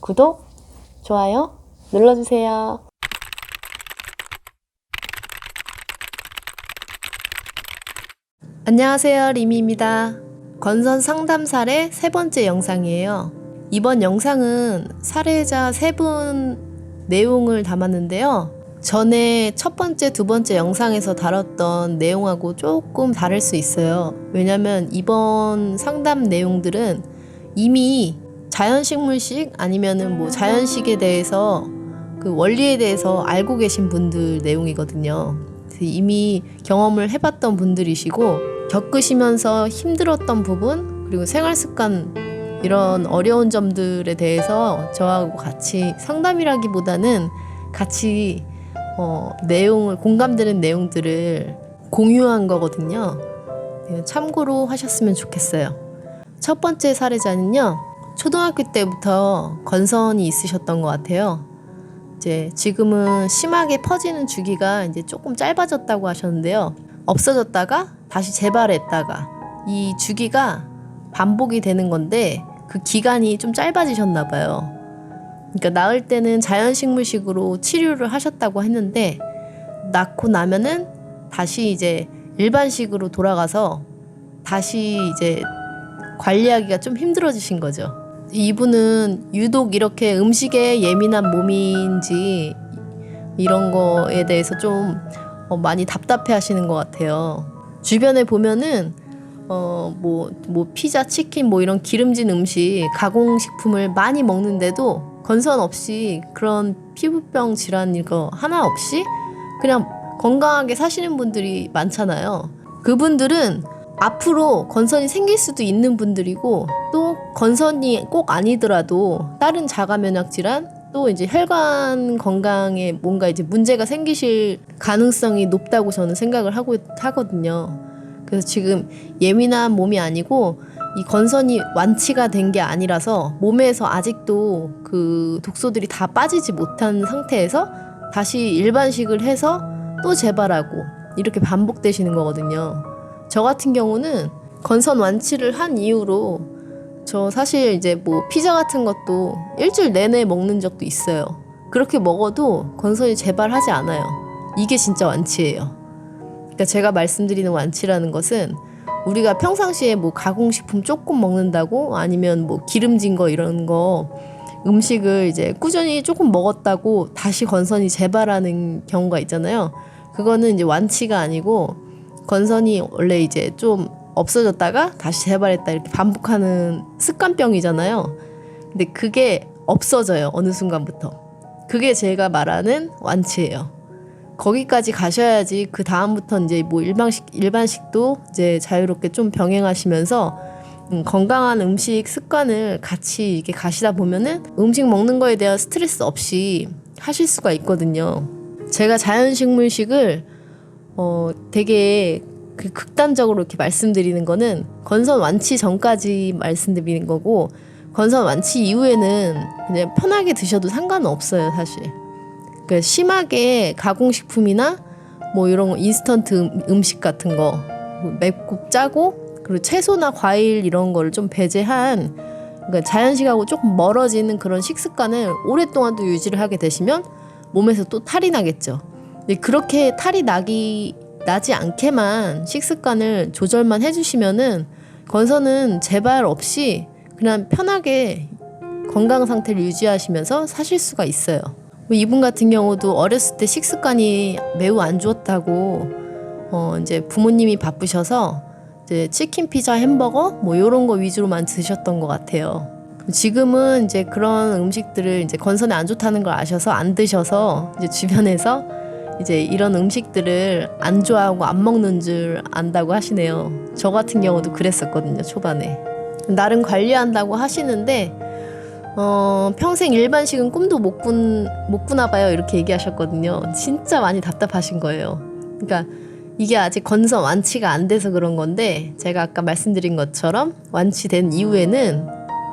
구독, 좋아요 눌러주세요. 안녕하세요. 리미입니다. 건선 상담 사례 세 번째 영상이에요. 이번 영상은 사례자 세 분 내용을 담았는데요. 전에 첫 번째, 두 번째 영상에서 다뤘던 내용하고 조금 다를 수 있어요. 왜냐면 이번 상담 내용들은 이미 자연식물식 아니면은 뭐 자연식에 대해서 그 원리에 대해서 알고 계신 분들 내용이거든요. 이미 경험을 해봤던 분들이시고 겪으시면서 힘들었던 부분 그리고 생활 습관 이런 어려운 점들에 대해서 저하고 같이 상담이라기보다는 같이 어, 내용을 공감되는 내용들을 공유한 거거든요. 네, 참고로 하셨으면 좋겠어요. 첫 번째 사례자는요. 초등학교 때부터 건선이 있으셨던 것 같아요. 이제 지금은 심하게 퍼지는 주기가 이제 조금 짧아졌다고 하셨는데요. 없어졌다가 다시 재발했다가 이 주기가 반복이 되는 건데 그 기간이 좀 짧아지셨나 봐요. 그러니까 낳을 때는 자연식물식으로 치료를 하셨다고 했는데 낳고 나면은 다시 이제 일반식으로 돌아가서 다시 이제 관리하기가 좀 힘들어지신 거죠. 이분은 유독 이렇게 음식에 예민한 몸인지 이런 거에 대해서 좀 어, 많이 답답해 하시는 것 같아요. 주변에 보면은 어, 뭐, 뭐, 피자, 치킨, 뭐 이런 기름진 음식, 가공식품을 많이 먹는데도 건선 없이 그런 피부병 질환 이거 하나 없이 그냥 건강하게 사시는 분들이 많잖아요. 그분들은 앞으로 건선이 생길 수도 있는 분들이고 또 건선이 꼭 아니더라도 다른 자가 면역 질환 또 이제 혈관 건강에 뭔가 이제 문제가 생기실 가능성이 높다고 저는 생각을 하고 하거든요. 그래서 지금 예민한 몸이 아니고 이 건선이 완치가 된 게 아니라서 몸에서 아직도 그 독소들이 다 빠지지 못한 상태에서 다시 일반식을 해서 또 재발하고 이렇게 반복되시는 거거든요. 저 같은 경우는 건선 완치를 한 이후로 저 사실 이제 뭐 피자 같은 것도 일주일 내내 먹는 적도 있어요. 그렇게 먹어도 건선이 재발하지 않아요. 이게 진짜 완치예요. 그러니까 제가 말씀드리는 완치라는 것은 우리가 평상시에 뭐 가공식품 조금 먹는다고 아니면 뭐 기름진 거 이런 거 음식을 이제 꾸준히 조금 먹었다고 다시 건선이 재발하는 경우가 있잖아요. 그거는 이제 완치가 아니고 건선이 원래 이제 좀 없어졌다가 다시 재발했다 이렇게 반복하는 습관병이잖아요. 근데 그게 없어져요. 어느 순간부터. 그게 제가 말하는 완치예요. 거기까지 가셔야지 그 다음부터 이제 뭐 일반식 일반식도 이제 자유롭게 좀 병행하시면서 음, 건강한 음식 습관을 같이 이렇게 가시다 보면은 음식 먹는 거에 대한 스트레스 없이 하실 수가 있거든요. 제가 자연식물식을 어 되게 그 극단적으로 이렇게 말씀드리는 거는 건선 완치 전까지 말씀드리는 거고 건선 완치 이후에는 그냥 편하게 드셔도 상관은 없어요 사실. 그 심하게 가공식품이나 뭐 이런 거 인스턴트 음- 음식 같은 거뭐 맵고 짜고 그리고 채소나 과일 이런 거를 좀 배제한 그러니까 자연식하고 조금 멀어지는 그런 식습관을 오랫동안 또 유지를 하게 되시면 몸에서 또 탈이 나겠죠. 그렇게 탈이 나기 나지 않게만 식습관을 조절만 해주시면은 건선은 재발 없이 그냥 편하게 건강 상태를 유지하시면서 사실 수가 있어요. 뭐 이분 같은 경우도 어렸을 때 식습관이 매우 안 좋았다고 어 이제 부모님이 바쁘셔서 이제 치킨, 피자, 햄버거 뭐 요런 거 위주로만 드셨던 것 같아요. 지금은 이제 그런 음식들을 이제 건선에 안 좋다는 걸 아셔서 안 드셔서 이제 주변에서 이제 이런 음식들을 안 좋아하고 안 먹는 줄 안다고 하시네요. 저 같은 경우도 그랬었거든요, 초반에. 나름 관리한다고 하시는데, 어, 평생 일반식은 꿈도 못, 꾼, 못 꾸나 봐요. 이렇게 얘기하셨거든요. 진짜 많이 답답하신 거예요. 그러니까 이게 아직 건선 완치가 안 돼서 그런 건데, 제가 아까 말씀드린 것처럼 완치된 이후에는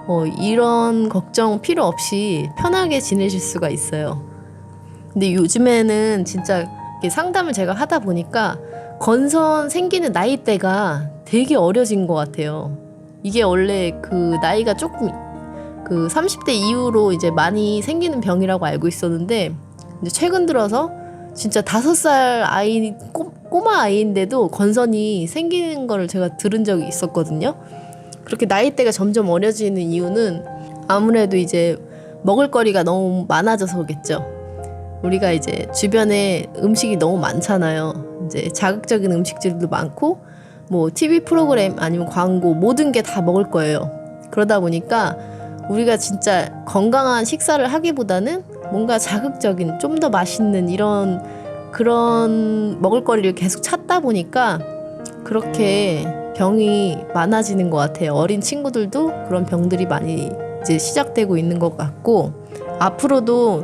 어, 이런 걱정 필요 없이 편하게 지내실 수가 있어요. 근데 요즘에는 진짜 상담을 제가 하다 보니까 건선 생기는 나이대가 되게 어려진 것 같아요. 이게 원래 그 나이가 조금 그 30대 이후로 이제 많이 생기는 병이라고 알고 있었는데 이제 최근 들어서 진짜 다섯 살 아이 꼬, 꼬마 아이인데도 건선이 생기는 거를 제가 들은 적이 있었거든요. 그렇게 나이대가 점점 어려지는 이유는 아무래도 이제 먹을거리가 너무 많아져서겠죠. 우리가 이제 주변에 음식이 너무 많잖아요. 이제 자극적인 음식들도 많고 뭐 TV 프로그램 아니면 광고 모든 게 다 먹을 거예요. 그러다 보니까 우리가 진짜 건강한 식사를 하기보다는 뭔가 자극적인 좀 더 맛있는 이런 그런 먹을거리를 계속 찾다 보니까 그렇게 병이 많아지는 것 같아요. 어린 친구들도 그런 병들이 많이 이제 시작되고 있는 것 같고 앞으로도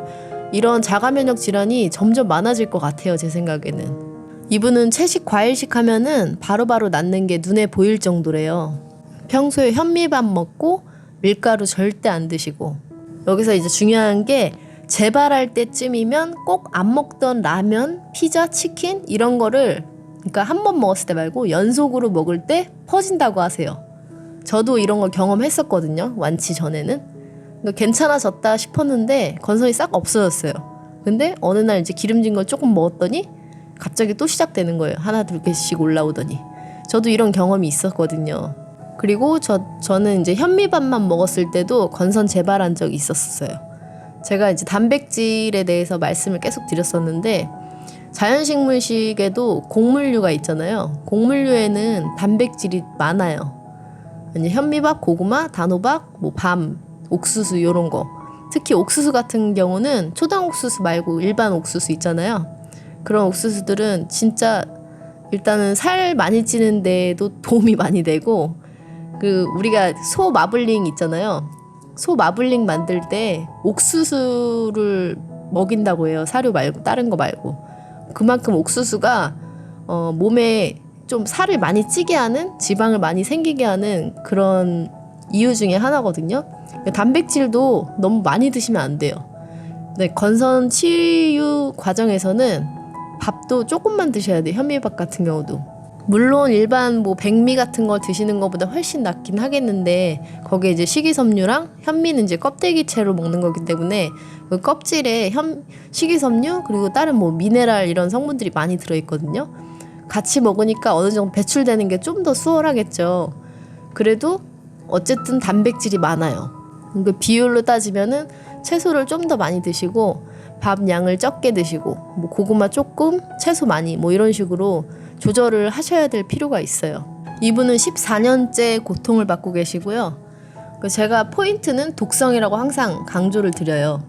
이런 자가 면역 질환이 점점 많아질 것 같아요. 제 생각에는. 이분은 채식 과일식 하면은 바로바로 낫는 게 눈에 보일 정도래요. 평소에 현미밥 먹고 밀가루 절대 안 드시고 여기서 이제 중요한 게 재발할 때쯤이면 꼭 안 먹던 라면, 피자, 치킨 이런 거를 그러니까 한 번 먹었을 때 말고 연속으로 먹을 때 퍼진다고 하세요. 저도 이런 걸 경험했었거든요. 완치 전에는. 괜찮아졌다 싶었는데 건선이 싹 없어졌어요. 근데 어느 날 이제 기름진 걸 조금 먹었더니 갑자기 또 시작되는 거예요. 하나 둘 개씩 올라오더니. 저도 이런 경험이 있었거든요. 그리고 저 저는 이제 현미밥만 먹었을 때도 건선 재발한 적이 있었어요. 제가 이제 단백질에 대해서 말씀을 계속 드렸었는데 자연식물식에도 곡물류가 있잖아요. 곡물류에는 단백질이 많아요. 이제 현미밥, 고구마, 단호박, 뭐 밤, 옥수수 이런 거. 특히 옥수수 같은 경우는 초당 옥수수 말고 일반 옥수수 있잖아요. 그런 옥수수들은 진짜 일단은 살 많이 찌는 데도 도움이 많이 되고 그 우리가 소 마블링 있잖아요. 소 마블링 만들 때 옥수수를 먹인다고 해요. 사료 말고 다른 거 말고. 그만큼 옥수수가 어, 몸에 좀 살을 많이 찌게 하는 지방을 많이 생기게 하는 그런 이유 중에 하나거든요. 단백질도 너무 많이 드시면 안 돼요. 네, 건선 치유 과정에서는 밥도 조금만 드셔야 돼요. 현미밥 같은 경우도. 물론 일반 뭐 백미 같은 거 드시는 것보다 훨씬 낫긴 하겠는데 거기에 이제 식이섬유랑 현미는 이제 껍데기채로 먹는 거기 때문에 그 껍질에 현 식이섬유 그리고 다른 뭐 미네랄 이런 성분들이 많이 들어 있거든요. 같이 먹으니까 어느 정도 배출되는 게 좀 더 수월하겠죠. 그래도 어쨌든 단백질이 많아요. 그 비율로 따지면은 채소를 좀 더 많이 드시고 밥 양을 적게 드시고 뭐 고구마 조금 채소 많이 뭐 이런 식으로 조절을 하셔야 될 필요가 있어요. 이분은 14년째 고통을 받고 계시고요. 그 제가 포인트는 독성이라고 항상 강조를 드려요.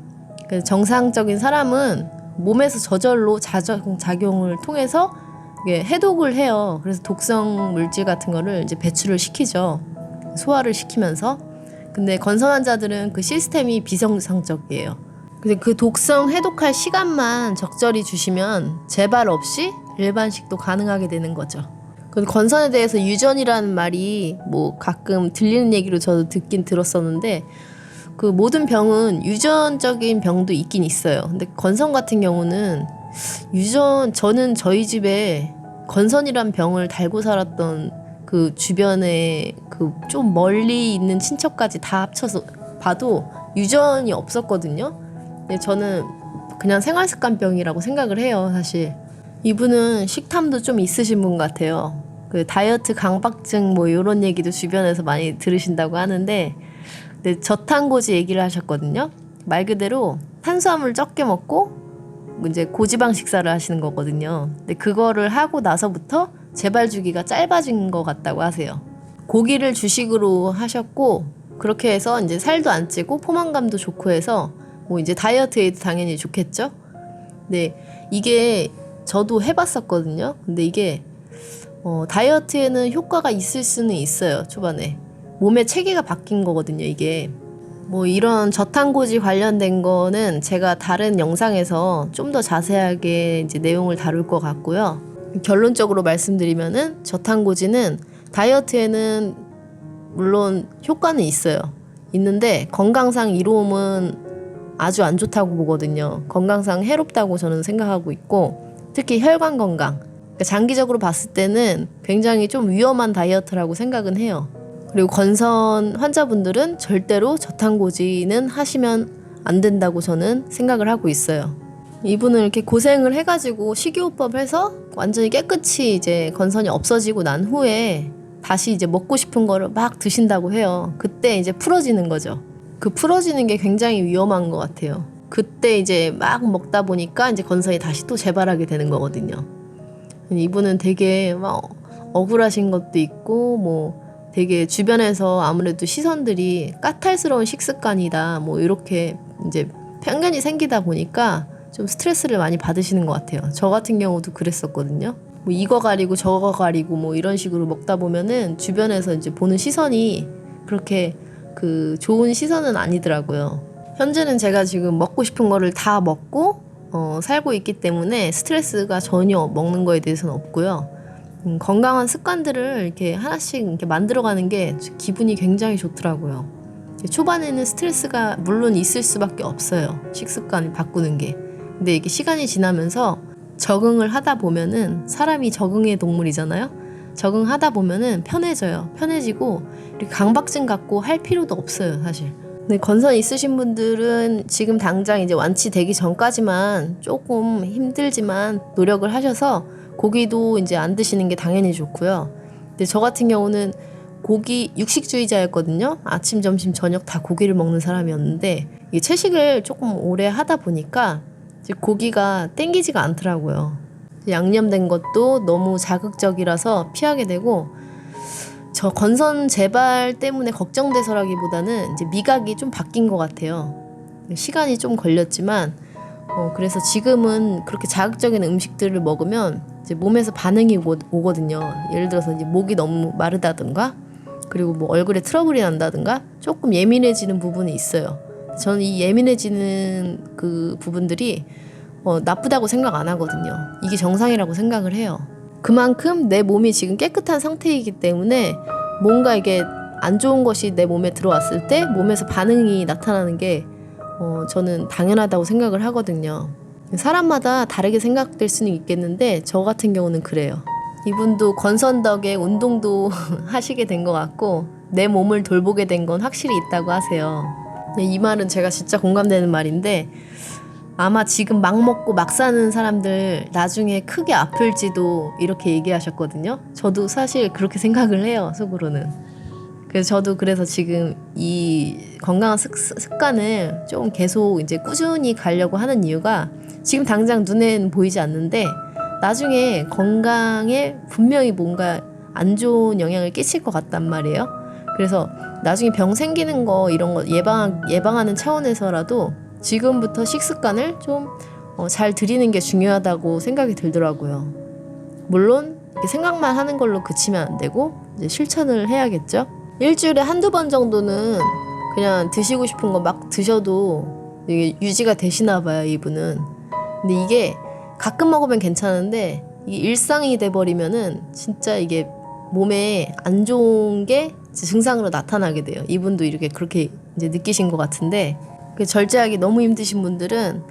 그 정상적인 사람은 몸에서 저절로 자정 작용을 통해서 해독을 해요. 그래서 독성 물질 같은 거를 이제 배출을 시키죠. 소화를 시키면서. 근데 건선 환자들은 그 시스템이 비정상적이에요. 근데 그 독성 해독할 시간만 적절히 주시면 재발 없이 일반식도 가능하게 되는 거죠. 그 건선에 대해서 유전이라는 말이 뭐 가끔 들리는 얘기로 저도 듣긴 들었었는데 그 모든 병은 유전적인 병도 있긴 있어요. 근데 건선 같은 경우는 유전 저는 저희 집에 건선이란 병을 달고 살았던 그 주변에 그 좀 멀리 있는 친척까지 다 합쳐서 봐도 유전이 없었거든요. 근데 저는 그냥 생활습관병이라고 생각을 해요, 사실. 이분은 식탐도 좀 있으신 분 같아요. 그 다이어트 강박증 뭐 이런 얘기도 주변에서 많이 들으신다고 하는데 근데 저탄고지 얘기를 하셨거든요. 말 그대로 탄수화물 적게 먹고 이제 고지방 식사를 하시는 거거든요. 근데 그거를 하고 나서부터 재발 주기가 짧아진 것 같다고 하세요. 고기를 주식으로 하셨고 그렇게 해서 이제 살도 안 찌고 포만감도 좋고 해서 뭐 이제 다이어트에도 당연히 좋겠죠. 근데 이게 저도 해봤었거든요. 근데 이게 어, 다이어트에는 효과가 있을 수는 있어요. 초반에 몸의 체계가 바뀐 거거든요. 이게 뭐 이런 저탄고지 관련된 거는 제가 다른 영상에서 좀 더 자세하게 이제 내용을 다룰 것 같고요. 결론적으로 말씀드리면은 저탄고지는 다이어트에는 물론 효과는 있어요. 있는데 건강상 이로움은 아주 안 좋다고 보거든요. 건강상 해롭다고 저는 생각하고 있고 특히 혈관 건강. 그러니까 장기적으로 봤을 때는 굉장히 좀 위험한 다이어트라고 생각은 해요. 그리고 건선 환자분들은 절대로 저탄고지는 하시면 안 된다고 저는 생각을 하고 있어요. 이분은 이렇게 고생을 해가지고 식이요법 해서 완전히 깨끗이 이제 건선이 없어지고 난 후에 다시 이제 먹고 싶은 거를 막 드신다고 해요. 그때 이제 풀어지는 거죠. 그 풀어지는 게 굉장히 위험한 것 같아요. 그때 이제 막 먹다 보니까 이제 건선이 다시 또 재발하게 되는 거거든요. 이분은 되게 막 억울하신 것도 있고 뭐 되게 주변에서 아무래도 시선들이 까탈스러운 식습관이다 뭐 이렇게 이제 편견이 생기다 보니까 좀 스트레스를 많이 받으시는 것 같아요. 저 같은 경우도 그랬었거든요. 뭐 이거 가리고 저거 가리고 뭐 이런 식으로 먹다 보면은 주변에서 이제 보는 시선이 그렇게 그 좋은 시선은 아니더라고요. 현재는 제가 지금 먹고 싶은 거를 다 먹고 어, 살고 있기 때문에 스트레스가 전혀 먹는 거에 대해서는 없고요. 음, 건강한 습관들을 이렇게 하나씩 이렇게 만들어가는 게 기분이 굉장히 좋더라고요. 초반에는 스트레스가 물론 있을 수밖에 없어요. 식습관을 바꾸는 게. 근데 이게 시간이 지나면서 적응을 하다 보면은 사람이 적응의 동물이잖아요. 적응하다 보면은 편해져요. 편해지고 강박증 갖고 할 필요도 없어요, 사실. 근데 건선 있으신 분들은 지금 당장 이제 완치되기 전까지만 조금 힘들지만 노력을 하셔서 고기도 이제 안 드시는 게 당연히 좋고요. 근데 저 같은 경우는 고기 육식주의자였거든요. 아침, 점심, 저녁 다 고기를 먹는 사람이었는데 이 채식을 조금 오래 하다 보니까 이제 고기가 땡기지가 않더라고요. 양념된 것도 너무 자극적이라서 피하게 되고 저 건선 재발 때문에 걱정돼서라기보다는 이제 미각이 좀 바뀐 것 같아요. 시간이 좀 걸렸지만 어, 그래서 지금은 그렇게 자극적인 음식들을 먹으면 이제 몸에서 반응이 오, 오거든요. 예를 들어서 이제 목이 너무 마르다든가 그리고 뭐 얼굴에 트러블이 난다든가 조금 예민해지는 부분이 있어요. 저는 이 예민해지는 그 부분들이 어, 나쁘다고 생각 안 하거든요. 이게 정상이라고 생각을 해요. 그만큼 내 몸이 지금 깨끗한 상태이기 때문에 뭔가 이게 안 좋은 것이 내 몸에 들어왔을 때 몸에서 반응이 나타나는 게 어, 저는 당연하다고 생각을 하거든요. 사람마다 다르게 생각될 수는 있겠는데 저 같은 경우는 그래요. 이분도 건선 덕에 운동도 하시게 된 것 같고 내 몸을 돌보게 된 건 확실히 있다고 하세요. 네, 이 말은 제가 진짜 공감되는 말인데 아마 지금 막 먹고 막 사는 사람들 나중에 크게 아플지도 이렇게 얘기하셨거든요. 저도 사실 그렇게 생각을 해요, 속으로는. 그래서 저도 그래서 지금 이 건강한 습, 습관을 좀 계속 이제 꾸준히 가려고 하는 이유가 지금 당장 눈엔 보이지 않는데 나중에 건강에 분명히 뭔가 안 좋은 영향을 끼칠 것 같단 말이에요. 그래서 나중에 병 생기는 거 이런 거 예방 예방하는 차원에서라도 지금부터 식습관을 좀 어, 잘 들이는 게 중요하다고 생각이 들더라고요. 물론 생각만 하는 걸로 그치면 안 되고 이제 실천을 해야겠죠. 일주일에 한두 번 정도는 그냥 드시고 싶은 거 막 드셔도 이게 유지가 되시나 봐요, 이분은. 근데 이게 가끔 먹으면 괜찮은데 이게 일상이 돼 버리면은 진짜 이게 몸에 안 좋은 게 증상으로 나타나게 돼요. 이분도 이렇게 그렇게 이제 느끼신 것 같은데 그 절제하기 너무 힘드신 분들은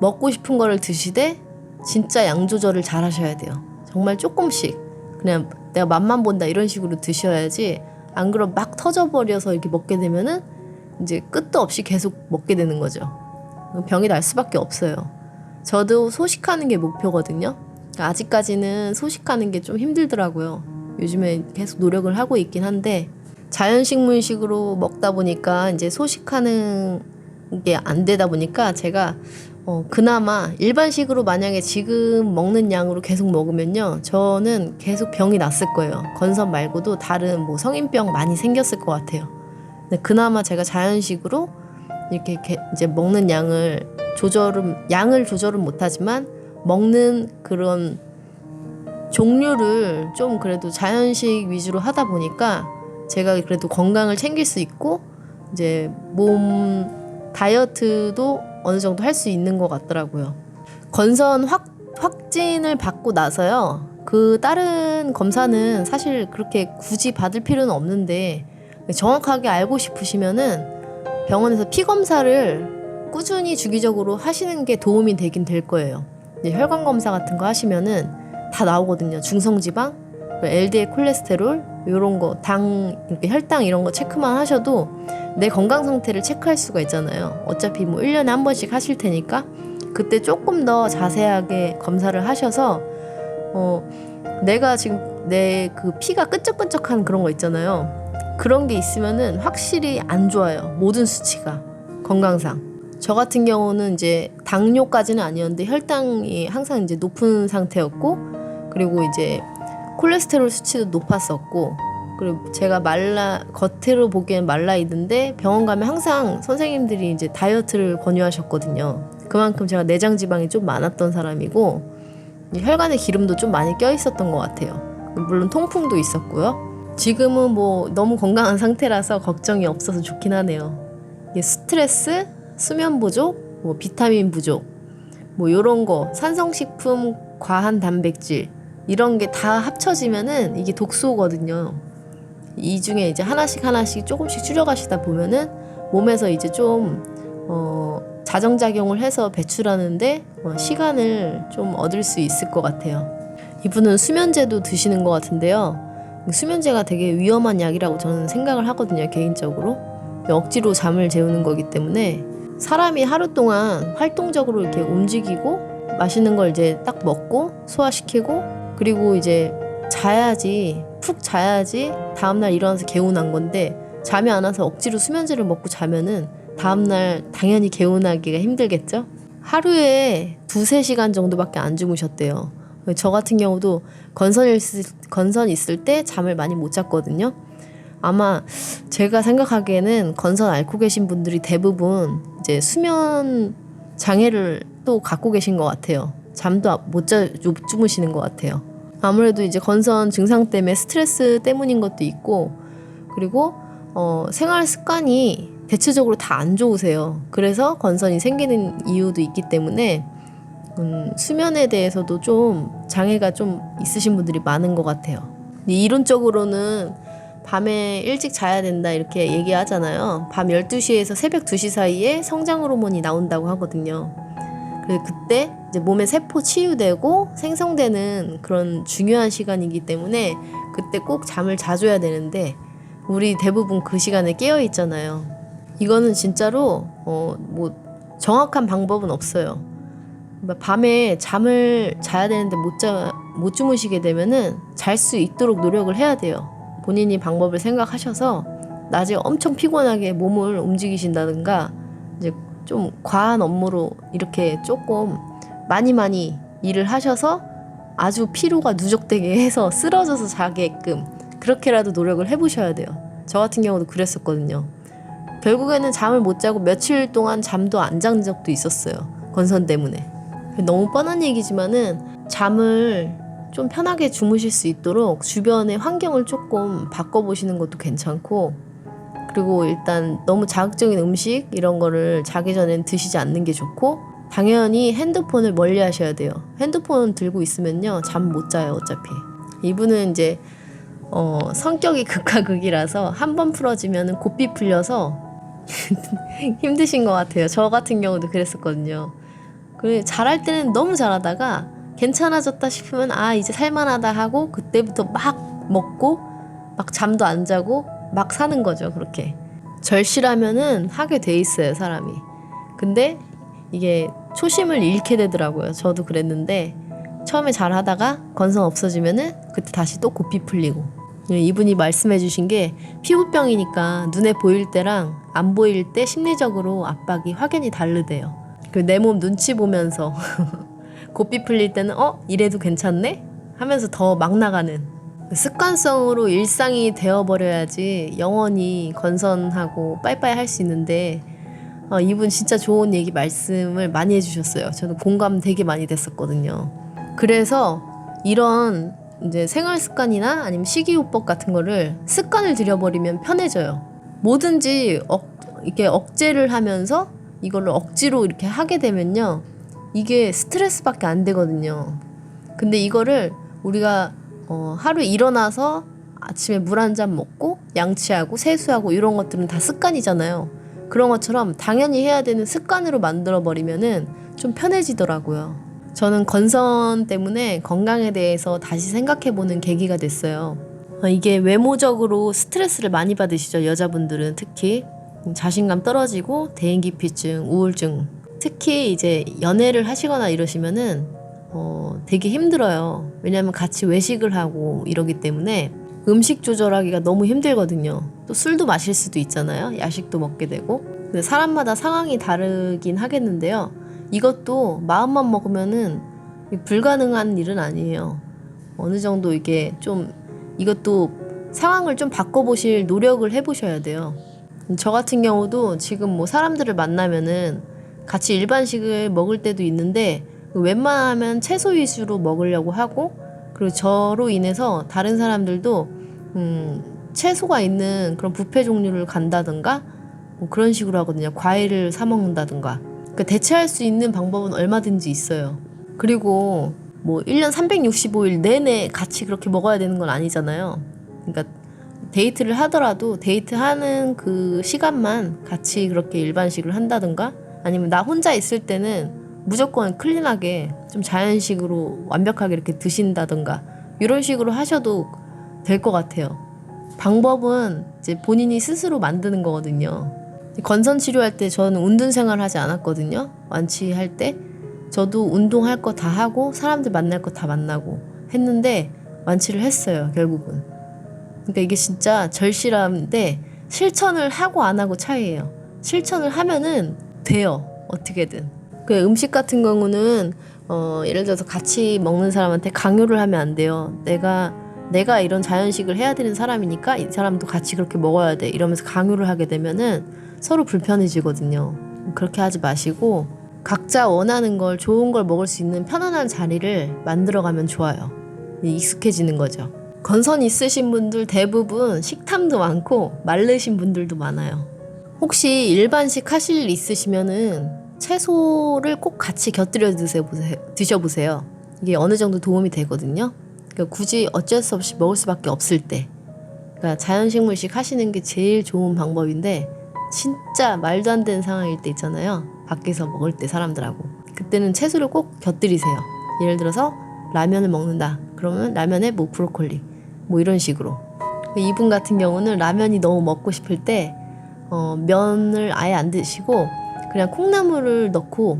먹고 싶은 거를 드시되 진짜 양 조절을 잘 하셔야 돼요. 정말 조금씩 그냥 내가 맛만 본다 이런 식으로 드셔야지 안 그럼 막 터져버려서 이렇게 먹게 되면은 이제 끝도 없이 계속 먹게 되는 거죠. 병이 날 수밖에 없어요. 저도 소식하는 게 목표거든요. 그러니까 아직까지는 소식하는 게 좀 힘들더라고요. 요즘에 계속 노력을 하고 있긴 한데 자연식물식으로 먹다 보니까 이제 소식하는 게 안 되다 보니까 제가 어, 그나마 일반식으로 만약에 지금 먹는 양으로 계속 먹으면요. 저는 계속 병이 났을 거예요. 건선 말고도 다른 뭐 성인병 많이 생겼을 것 같아요. 근데 그나마 제가 자연식으로 이렇게 게- 이제 먹는 양을 조절은 양을 조절은 못하지만 먹는 그런 종류를 좀 그래도 자연식 위주로 하다 보니까 제가 그래도 건강을 챙길 수 있고 이제 몸 다이어트도 어느 정도 할 수 있는 것 같더라고요. 건선 확, 확진을 받고 나서요. 그 다른 검사는 사실 그렇게 굳이 받을 필요는 없는데 정확하게 알고 싶으시면은 병원에서 피 검사를 꾸준히 주기적으로 하시는 게 도움이 되긴 될 거예요. 혈관 검사 같은 거 하시면은 다 나오거든요. 중성지방, LDL 콜레스테롤 이런 거, 당 이렇게 혈당 이런 거 체크만 하셔도 내 건강 상태를 체크할 수가 있잖아요. 어차피 뭐 1년에 한 번씩 하실 테니까 그때 조금 더 자세하게 검사를 하셔서 어 내가 지금 내 그 피가 끈적끈적한 그런 거 있잖아요. 그런 게 있으면은 확실히 안 좋아요. 모든 수치가 건강상. 저 같은 경우는 이제 당뇨까지는 아니었는데 혈당이 항상 이제 높은 상태였고 그리고 이제 콜레스테롤 수치도 높았었고 그리고 제가 말라 겉으로 보기엔 말라 있는데 병원 가면 항상 선생님들이 이제 다이어트를 권유하셨거든요. 그만큼 제가 내장 지방이 좀 많았던 사람이고 이 혈관에 기름도 좀 많이 껴 있었던 것 같아요. 물론 통풍도 있었고요. 지금은 뭐 너무 건강한 상태라서 걱정이 없어서 좋긴 하네요. 이게 스트레스, 수면 부족, 뭐 비타민 부족, 뭐 요런 거, 산성식품, 과한 단백질 이런 게 다 합쳐지면은 이게 독소거든요. 이 중에 이제 하나씩 하나씩 조금씩 줄여가시다 보면은 몸에서 이제 좀 어, 자정작용을 해서 배출하는데 어, 시간을 좀 얻을 수 있을 것 같아요. 이분은 수면제도 드시는 것 같은데요. 수면제가 되게 위험한 약이라고 저는 생각을 하거든요, 개인적으로. 억지로 잠을 재우는 거기 때문에 사람이 하루 동안 활동적으로 이렇게 움직이고 맛있는 걸 이제 딱 먹고 소화시키고 그리고 이제 자야지 푹 자야지 다음날 일어나서 개운한 건데 잠이 안 와서 억지로 수면제를 먹고 자면은 다음날 당연히 개운하기가 힘들겠죠? 하루에 두세 시간 정도밖에 안 주무셨대요. 저 같은 경우도 건선 있을, 건선 있을 때 잠을 많이 못 잤거든요. 아마 제가 생각하기에는 건선 앓고 계신 분들이 대부분 이제 수면 장애를 또 갖고 계신 것 같아요. 잠도 못, 자, 못 주무시는 것 같아요. 아무래도 이제 건선 증상 때문에 스트레스 때문인 것도 있고 그리고 어, 생활 습관이 대체적으로 다 안 좋으세요. 그래서 건선이 생기는 이유도 있기 때문에 음, 수면에 대해서도 좀 장애가 좀 있으신 분들이 많은 것 같아요. 이론적으로는 밤에 일찍 자야 된다 이렇게 얘기하잖아요. 밤 12시에서 새벽 2시 사이에 성장 호르몬이 나온다고 하거든요. 그래서 그때 이제 몸의 세포 치유되고 생성되는 그런 중요한 시간이기 때문에 그때 꼭 잠을 자줘야 되는데 우리 대부분 그 시간에 깨어 있잖아요. 이거는 진짜로 어 뭐 정확한 방법은 없어요. 밤에 잠을 자야 되는데 못 자, 못 주무시게 되면은 잘 수 있도록 노력을 해야 돼요. 본인이 방법을 생각하셔서 낮에 엄청 피곤하게 몸을 움직이신다든가 좀 과한 업무로 이렇게 조금 많이 많이 일을 하셔서 아주 피로가 누적되게 해서 쓰러져서 자게끔 그렇게라도 노력을 해보셔야 돼요. 저 같은 경우도 그랬었거든요. 결국에는 잠을 못 자고 며칠 동안 잠도 안 잔 적도 있었어요. 건선 때문에. 너무 뻔한 얘기지만은 잠을 좀 편하게 주무실 수 있도록 주변의 환경을 조금 바꿔보시는 것도 괜찮고 그리고 일단 너무 자극적인 음식 이런 거를 자기 전엔 드시지 않는 게 좋고 당연히 핸드폰을 멀리 하셔야 돼요. 핸드폰 들고 있으면요 잠 못 자요 어차피. 이분은 이제 어, 성격이 극과 극이라서 한 번 풀어지면은 고삐 풀려서 힘드신 것 같아요. 저 같은 경우도 그랬었거든요. 그 잘할 때는 너무 잘하다가 괜찮아졌다 싶으면 아 이제 살만하다 하고 그때부터 막 먹고 막 잠도 안 자고 막 사는 거죠 그렇게. 절실하면은 하게 돼 있어요 사람이. 근데 이게 초심을 잃게 되더라고요. 저도 그랬는데 처음에 잘 하다가 건성 없어지면은 그때 다시 또 고삐 풀리고. 예, 이분이 말씀해 주신 게 피부병이니까 눈에 보일 때랑 안 보일 때 심리적으로 압박이 확연히 다르대요. 그 내 몸 눈치 보면서 고삐 풀릴 때는 어? 이래도 괜찮네? 하면서 더 막 나가는 습관성으로 일상이 되어버려야지 영원히 건선하고 빠이빠이 할수 있는데 어, 이분 진짜 좋은 얘기 말씀을 많이 해주셨어요. 저는 공감 되게 많이 됐었거든요. 그래서 이런 이제 생활 습관이나 아니면 식이요법 같은 거를 습관을 들여버리면 편해져요. 뭐든지 억, 이렇게 억제를 하면서 이걸로 억지로 이렇게 하게 되면요. 이게 스트레스밖에 안 되거든요. 근데 이거를 우리가 어, 하루 일어나서 아침에 물 한 잔 먹고 양치하고 세수하고 이런 것들은 다 습관이잖아요. 그런 것처럼 당연히 해야 되는 습관으로 만들어 버리면은 좀 편해지더라고요. 저는 건선 때문에 건강에 대해서 다시 생각해 보는 계기가 됐어요. 어, 이게 외모적으로 스트레스를 많이 받으시죠, 여자분들은 특히. 자신감 떨어지고 대인기피증, 우울증. 특히 이제 연애를 하시거나 이러시면은 어, 되게 힘들어요. 왜냐면 같이 외식을 하고 이러기 때문에 음식 조절하기가 너무 힘들거든요. 또 술도 마실 수도 있잖아요. 야식도 먹게 되고. 근데 사람마다 상황이 다르긴 하겠는데요. 이것도 마음만 먹으면은 불가능한 일은 아니에요. 어느 정도 이게 좀 이것도 상황을 좀 바꿔보실 노력을 해보셔야 돼요. 저 같은 경우도 지금 뭐 사람들을 만나면은 같이 일반식을 먹을 때도 있는데 웬만하면 채소 위주로 먹으려고 하고 그리고 저로 인해서 다른 사람들도 음, 채소가 있는 그런 뷔페 종류를 간다든가 뭐 그런 식으로 하거든요. 과일을 사 먹는다든가. 그러니까 대체할 수 있는 방법은 얼마든지 있어요. 그리고 뭐 1년 365일 내내 같이 그렇게 먹어야 되는 건 아니잖아요. 그러니까 데이트를 하더라도 데이트하는 그 시간만 같이 그렇게 일반식을 한다든가 아니면 나 혼자 있을 때는 무조건 클린하게 좀 자연식으로 완벽하게 이렇게 드신다든가 이런 식으로 하셔도 될 것 같아요. 방법은 이제 본인이 스스로 만드는 거거든요. 건선 치료할 때 저는 운동 생활 하지 않았거든요. 완치할 때 저도 운동할 거 다 하고 사람들 만날 거 다 만나고 했는데 완치를 했어요. 결국은. 그러니까 이게 진짜 절실한데 실천을 하고 안 하고 차이예요. 실천을 하면은 돼요. 어떻게든. 그 음식 같은 경우는 어, 예를 들어서 같이 먹는 사람한테 강요를 하면 안 돼요. 내가 내가 이런 자연식을 해야 되는 사람이니까 이 사람도 같이 그렇게 먹어야 돼. 이러면서 강요를 하게 되면은 서로 불편해지거든요. 그렇게 하지 마시고 각자 원하는 걸 좋은 걸 먹을 수 있는 편안한 자리를 만들어가면 좋아요. 익숙해지는 거죠. 건선 있으신 분들 대부분 식탐도 많고 마르신 분들도 많아요. 혹시 일반식 하실 일 있으시면은 채소를 꼭 같이 곁들여 드셔보세요. 이게 어느 정도 도움이 되거든요. 그러니까 굳이 어쩔 수 없이 먹을 수밖에 없을 때. 그러니까 자연식물식 하시는 게 제일 좋은 방법인데 진짜 말도 안 되는 상황일 때 있잖아요. 밖에서 먹을 때 사람들하고. 그때는 채소를 꼭 곁들이세요. 예를 들어서 라면을 먹는다. 그러면 라면에 뭐 브로콜리. 뭐 이런 식으로. 이분 같은 경우는 라면이 너무 먹고 싶을 때 어, 면을 아예 안 드시고 그냥 콩나물을 넣고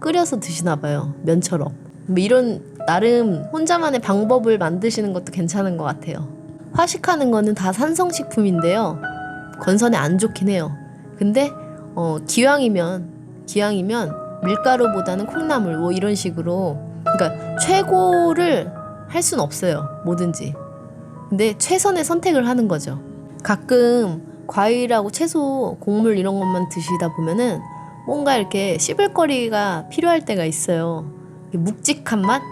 끓여서 드시나 봐요. 면처럼. 뭐 이런 나름 혼자만의 방법을 만드시는 것도 괜찮은 것 같아요. 화식하는 거는 다 산성식품인데요. 건선에 안 좋긴 해요. 근데 어, 기왕이면 기왕이면 밀가루보다는 콩나물 뭐 이런 식으로 그러니까 최고를 할 수는 없어요. 뭐든지. 근데 최선의 선택을 하는 거죠. 가끔 과일하고 채소, 곡물 이런 것만 드시다 보면은 뭔가 이렇게 씹을거리가 필요할 때가 있어요. 묵직한 맛?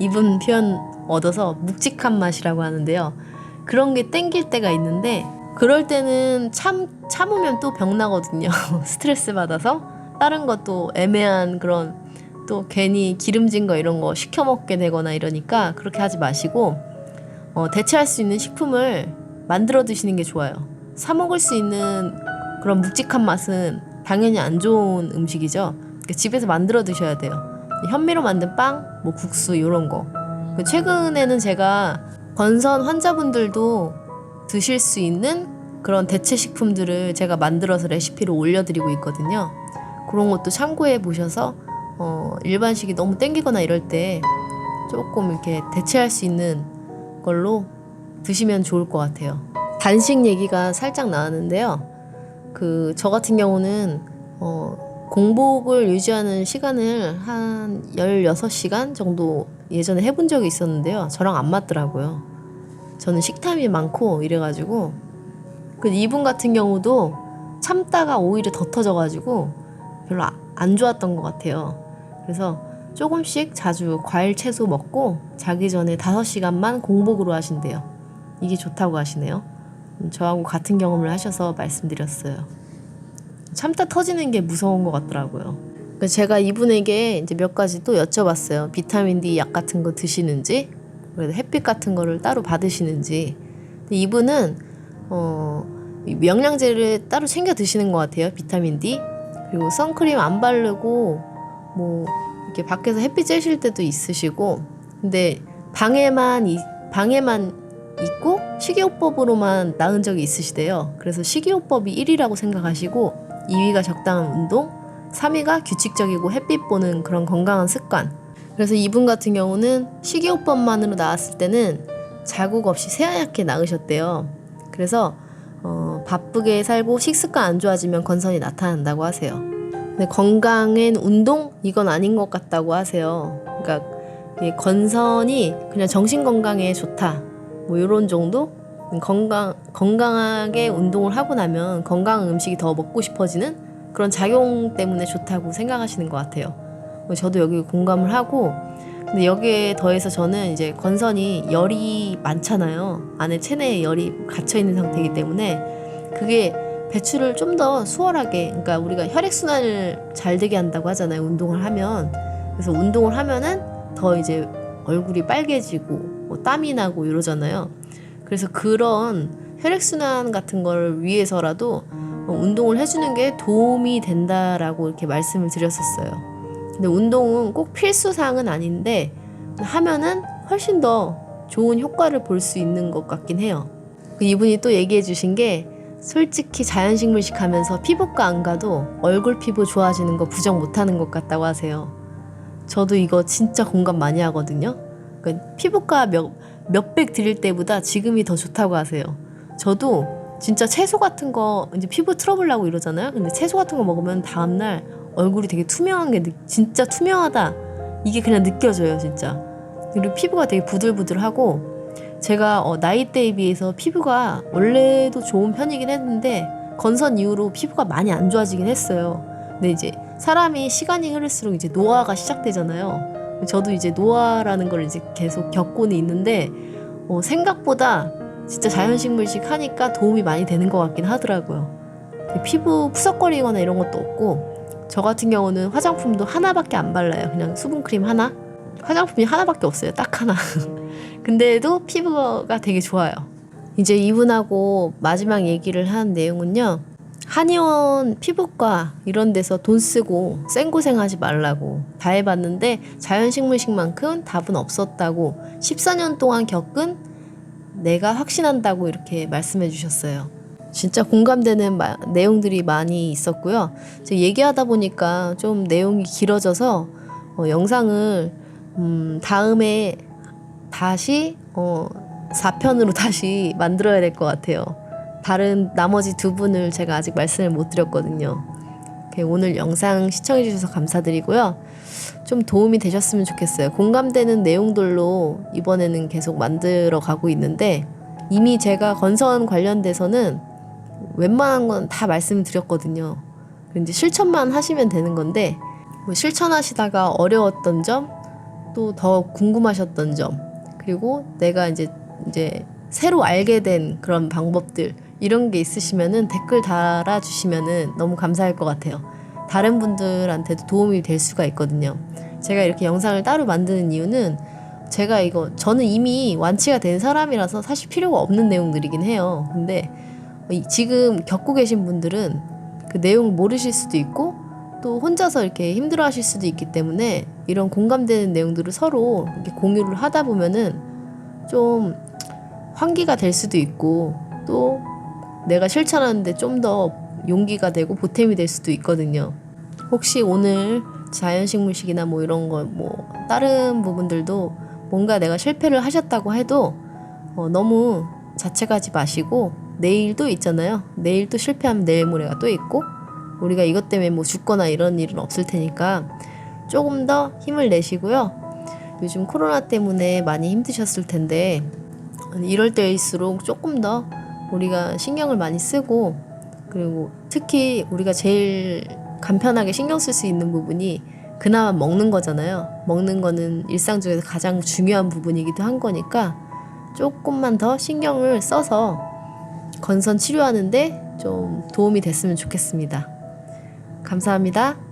이분 표현 얻어서 묵직한 맛이라고 하는데요. 그런 게 땡길 때가 있는데 그럴 때는 참 참으면 또 병 나거든요. 스트레스 받아서 다른 것도 애매한 그런 또 괜히 기름진 거 이런 거 시켜 먹게 되거나 이러니까 그렇게 하지 마시고 어, 대체할 수 있는 식품을 만들어 드시는 게 좋아요. 사 먹을 수 있는 그런 묵직한 맛은 당연히 안 좋은 음식이죠. 그러니까 집에서 만들어 드셔야 돼요. 현미로 만든 빵, 뭐 국수 이런 거. 그 최근에는 제가 건선 환자분들도 드실 수 있는 그런 대체 식품들을 제가 만들어서 레시피로 올려드리고 있거든요. 그런 것도 참고해 보셔서 어, 일반식이 너무 땡기거나 이럴 때 조금 이렇게 대체할 수 있는 걸로 드시면 좋을 것 같아요. 단식 얘기가 살짝 나왔는데요. 그 저 같은 경우는 어, 공복을 유지하는 시간을 한 16시간 정도 예전에 해본 적이 있었는데요. 저랑 안 맞더라고요. 저는 식탐이 많고 이래가지고 그 이분 같은 경우도 참다가 오히려 더 터져가지고 별로 아- 안 좋았던 것 같아요. 그래서 조금씩 자주 과일 채소 먹고 자기 전에 5시간만 공복으로 하신대요. 이게 좋다고 하시네요. 음, 저하고 같은 경험을 하셔서 말씀드렸어요. 참다 터지는 게 무서운 것 같더라고요. 그래서 제가 이분에게 이제 몇 가지 또 여쭤봤어요. 비타민 D 약 같은 거 드시는지, 그래도 햇빛 같은 거를 따로 받으시는지. 이분은 어, 이 영양제를 따로 챙겨 드시는 것 같아요. 비타민 D. 그리고 선크림 안 바르고 뭐 이렇게 밖에서 햇빛 쬐실 때도 있으시고 근데 방에만 이, 방에만 있고 식이요법으로만 나은 적이 있으시대요. 그래서 식이요법이 1위라고 생각하시고 2위가 적당한 운동, 3위가 규칙적이고 햇빛 보는 그런 건강한 습관. 그래서 이분 같은 경우는 식이요법만으로 나왔을 때는 자국 없이 새하얗게 나으셨대요. 그래서 어, 바쁘게 살고 식습관 안 좋아지면 건선이 나타난다고 하세요. 근데 건강엔 운동 이건 아닌 것 같다고 하세요. 그러니까 이 건선이 그냥 정신 건강에 좋다. 뭐 이런 정도? 건강 건강하게 운동을 하고 나면 건강한 음식이 더 먹고 싶어지는 그런 작용 때문에 좋다고 생각하시는 것 같아요. 뭐 저도 여기 공감을 하고 근데 여기에 더해서 저는 이제 건선이 열이 많잖아요. 안에 체내에 열이 갇혀 있는 상태이기 때문에 그게 배출을 좀 더 수월하게 그러니까 우리가 혈액 순환을 잘 되게 한다고 하잖아요. 운동을 하면 그래서 운동을 하면은 더 이제 얼굴이 빨개지고 뭐 땀이 나고 이러잖아요. 그래서 그런 혈액 순환 같은 걸 위해서라도 어, 운동을 해주는 게 도움이 된다라고 이렇게 말씀을 드렸었어요. 근데 운동은 꼭 필수 사항은 아닌데 하면은 훨씬 더 좋은 효과를 볼 수 있는 것 같긴 해요. 그 이분이 또 얘기해 주신 게 솔직히 자연식물식 하면서 피부과 안 가도 얼굴 피부 좋아지는 거 부정 못 하는 것 같다고 하세요. 저도 이거 진짜 공감 많이 하거든요. 그러니까 피부과 몇, 몇백 드릴 때보다 지금이 더 좋다고 하세요. 저도 진짜 채소 같은 거 이제 피부 트러블 나고 이러잖아요. 근데 채소 같은 거 먹으면 다음날 얼굴이 되게 투명한 게 느- 진짜 투명하다. 이게 그냥 느껴져요, 진짜. 그리고 피부가 되게 부들부들하고 제가 어, 나이 대에 비해서 피부가 원래도 좋은 편이긴 했는데 건선 이후로 피부가 많이 안 좋아지긴 했어요. 근데 이제 사람이 시간이 흐를수록 이제 노화가 시작되잖아요. 저도 이제 노화라는 걸 이제 계속 겪고는 있는데 어, 생각보다 진짜 자연식물식 하니까 도움이 많이 되는 것 같긴 하더라고요. 피부 푸석거리거나 이런 것도 없고 저 같은 경우는 화장품도 하나밖에 안 발라요. 그냥 수분크림 하나. 화장품이 하나밖에 없어요. 딱 하나. 근데도 피부가 되게 좋아요. 이제 이분하고 마지막 얘기를 한 내용은요. 한의원 피부과 이런 데서 돈 쓰고 생고생하지 말라고 다 해봤는데 자연식물식만큼 답은 없었다고 14년 동안 겪은 내가 확신한다고 이렇게 말씀해 주셨어요. 진짜 공감되는 마- 내용들이 많이 있었고요. 제가 얘기하다 보니까 좀 내용이 길어져서 어, 영상을 음, 다음에 다시 어, 4편으로 다시 만들어야 될 것 같아요. 다른 나머지 두 분을 제가 아직 말씀을 못 드렸거든요. 오늘 영상 시청해 주셔서 감사드리고요. 좀 도움이 되셨으면 좋겠어요. 공감되는 내용들로 이번에는 계속 만들어 가고 있는데 이미 제가 건선 관련돼서는 웬만한 건 다 말씀드렸거든요. 이제 실천만 하시면 되는 건데 뭐 실천하시다가 어려웠던 점, 또 더 궁금하셨던 점, 그리고 내가 이제 이제 새로 알게 된 그런 방법들 이런 게 있으시면은 댓글 달아주시면은 너무 감사할 것 같아요. 다른 분들한테도 도움이 될 수가 있거든요. 제가 이렇게 영상을 따로 만드는 이유는 제가 이거 저는 이미 완치가 된 사람이라서 사실 필요가 없는 내용들이긴 해요. 근데 이- 지금 겪고 계신 분들은 그 내용을 모르실 수도 있고 또 혼자서 이렇게 힘들어 하실 수도 있기 때문에 이런 공감되는 내용들을 서로 이렇게 공유를 하다 보면은 좀 환기가 될 수도 있고 또 내가 실천하는데 좀 더 용기가 되고 보탬이 될 수도 있거든요. 혹시 오늘 자연식물식이나 뭐 이런 거 뭐 다른 부분들도 뭔가 내가 실패를 하셨다고 해도 어, 너무 자책하지 마시고 내일도 있잖아요. 내일 또 실패하면 내일 모레가 또 있고 우리가 이것 때문에 뭐 죽거나 이런 일은 없을 테니까 조금 더 힘을 내시고요. 요즘 코로나 때문에 많이 힘드셨을 텐데 이럴 때일수록 조금 더 우리가 신경을 많이 쓰고 그리고 특히 우리가 제일 간편하게 신경 쓸 수 있는 부분이 그나마 먹는 거잖아요. 먹는 거는 일상 중에서 가장 중요한 부분이기도 한 거니까 조금만 더 신경을 써서 건선 치료하는데 좀 도움이 됐으면 좋겠습니다. 감사합니다.